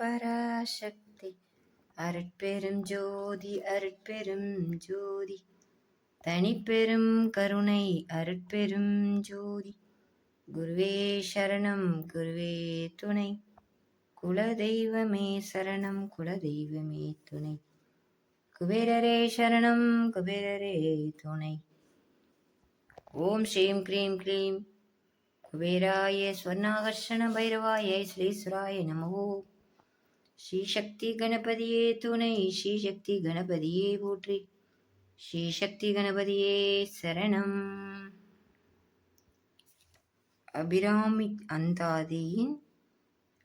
பராசக்தி. அருட்பெரும் ஜோதி அருட்பெரும் ஜோதி. தனிப்பெரும் கருணை அருட்பெரும் ஜோதி. குருவே சரணம் குருவே துணை. குலதெய்வமே சரணம் குலதெய்வமே துணை. குபேரரே சரணம் குபேரரே துணை. ஓம் ஸ்ரீம் க்ரீம் க்ளீம். குபேராய ஸ்வர்ணாகர்ஷண பைரவாய ஸ்ரீஸ்வராய நமோ. ஸ்ரீசக்தி கணபதியே துணை ஸ்ரீசக்தி கணபதியே போற்றி. ஸ்ரீசக்தி கணபதியே சரணம். அபிராமி அந்தாதியின்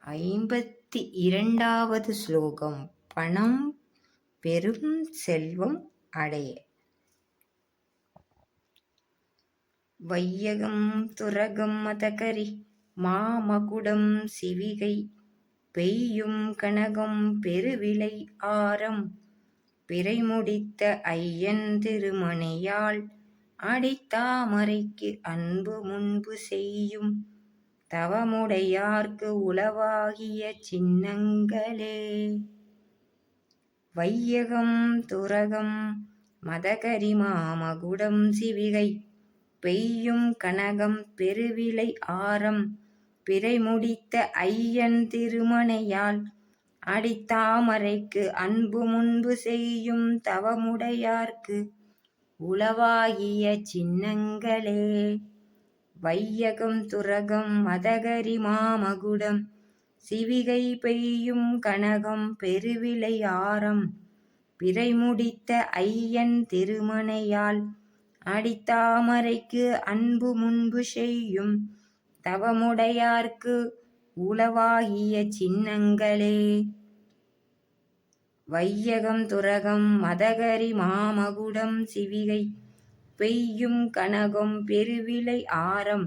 ஐம்பத்தி இரண்டாவது ஸ்லோகம் பணம் பெரும் செல்வம் அடைய வையகம் துரகம் மதகரி மாமகுடம் சிவிகை பெய்யும் கனகம் பெருவிலை ஆரம். பிறை முடித்த ஐயன் திருமணையால் அடித்தாமரைக்கு அன்பு முன்பு செய்யும். தவமுடையார்க்கு உளவாகிய சின்னங்களே. வையகம் துரகம் மதகரி மாமகுடம் சிவிகை பெய்யும் கனகம் பெருவிலை ஆரம். பிறை முடித்த ஐயன் திருமணையால் அடித்தாமரைக்கு அன்பு முன்பு செய்யும் தவமுடையார்க்கு உளவாகிய சின்னங்களே. வையகம் துரகம் மதகரி மாமகுடம் சிவிகை பெய்யும் கனகம் பெருவிலை ஆரம் பிறை முடித்த ஐயன் திருமணையால் அடித்தாமரைக்கு அன்பு முன்பு செய்யும் தவமுடையார்க்கு உளவாகிய சின்னங்களே. வையகம் துரகம் மதகரி மாமகுடம் சிவிகை பெய்யும் கனகம் பெருவிலை ஆரம்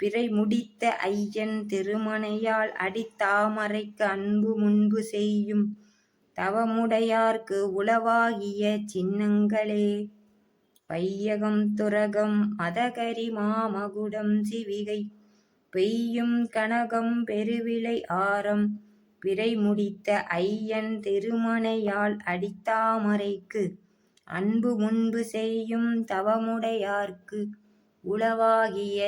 பிறை முடித்த ஐயன் திருமணையால் அடித்தாமரைக்கு அன்பு முன்பு செய்யும் தவமுடையார்க்கு உளவாகிய சின்னங்களே. பையகம் துரகம் மதகரி மாமகுடம் சிவிகை பெய்யும் கனகம் பெருவிலை ஆரம் பிறை முடித்த ஐயன் திருமணையால் அடித்தாமரைக்கு. அன்பு முன்பு செய்யும் தவமுடையார்க்கு உளவாகிய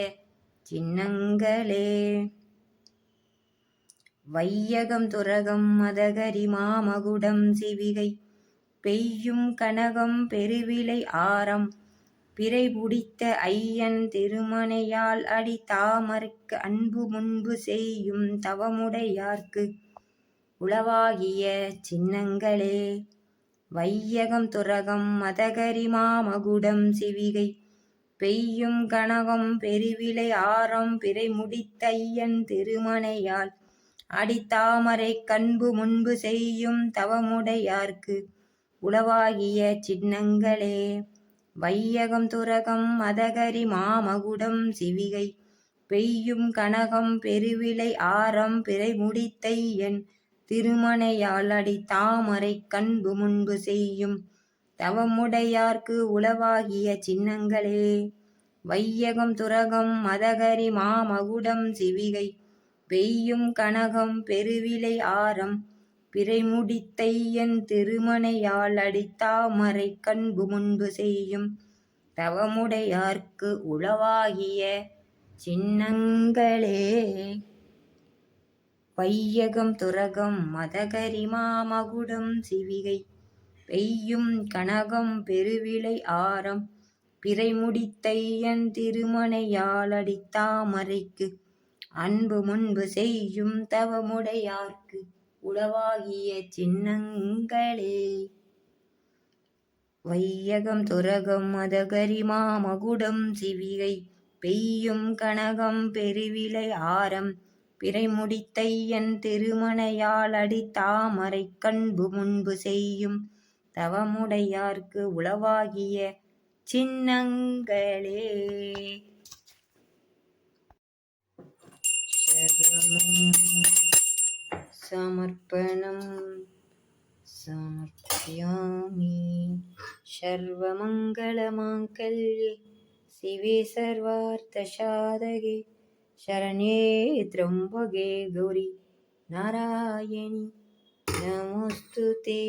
சின்னங்களே. வையகம் துரகம் மதகரி மாமகுடம் சிவிகை பெய்யும் கனகம் பெருவிலை ஆரம் பிறை புடித்த ஐயன் திருமணையால் அடி தாமருக்கு அன்பு முன்பு செய்யும் தவமுடையார்க்கு உளவாகிய சின்னங்களே. வையகம் துரகம் மதகரி மாமகுடம் சிவிகை பெய்யும் கனகம் பெருவிலை ஆரம் பிறை முடித்த ஐயன் திருமணையால் அடித்தாமரை கண்பு முன்பு செய்யும் தவமுடையார்க்கு உளவாகிய சின்னங்களே. வையகம் துரகம் மதகரி மாமகுடம் சிவிகை. பெய்யும் கனகம் பெருவிலை ஆரம் பிறை முடித்தை என் திருமணையால் அடி தாமரை கண்பு முன்பு செய்யும் தவமுடையார்க்கு உளவாகிய சின்னங்களே. வையகம் துரகம் மதகரி மாமகுடம் சிவிகை. பெய்யும் கனகம் பெருவிலை ஆரம் பிறைமுடித்தையன் திருமணையால் அடித்தாமரை கண்பு முன்பு செய்யும் தவமுடையார்க்கு உளவாகிய சின்னங்களே. வையகம் துரகம் மதகரிமா மகுடம் சிவிகை பெய்யும் கனகம் பெருவிளை ஆரம் பிறைமுடித்தையன் திருமணையால் அடித்தாமரைக்கு அன்பு முன்பு செய்யும் தவமுடையார்க்கு உளவாகிய சின்னங்களே. வையகம் துரகம் மதகரிமா மகுடம் சிவிகை பெய்யும் கனகம் பெருவிலை ஆரம் பிறை முடித்தையன் திருமணையால் அடி தாமரை கண்பு முன்பு செய்யும் தவமுடையார்க்கு உளவாகிய சின்னங்களே. समर्पणं समर्पयामि सर्वमङ्गलमाङ्गल्ये शिवे सर्वार्थसाधके शरण्ये त्र्यम्बके गौरि नारायणि नमोऽस्तु ते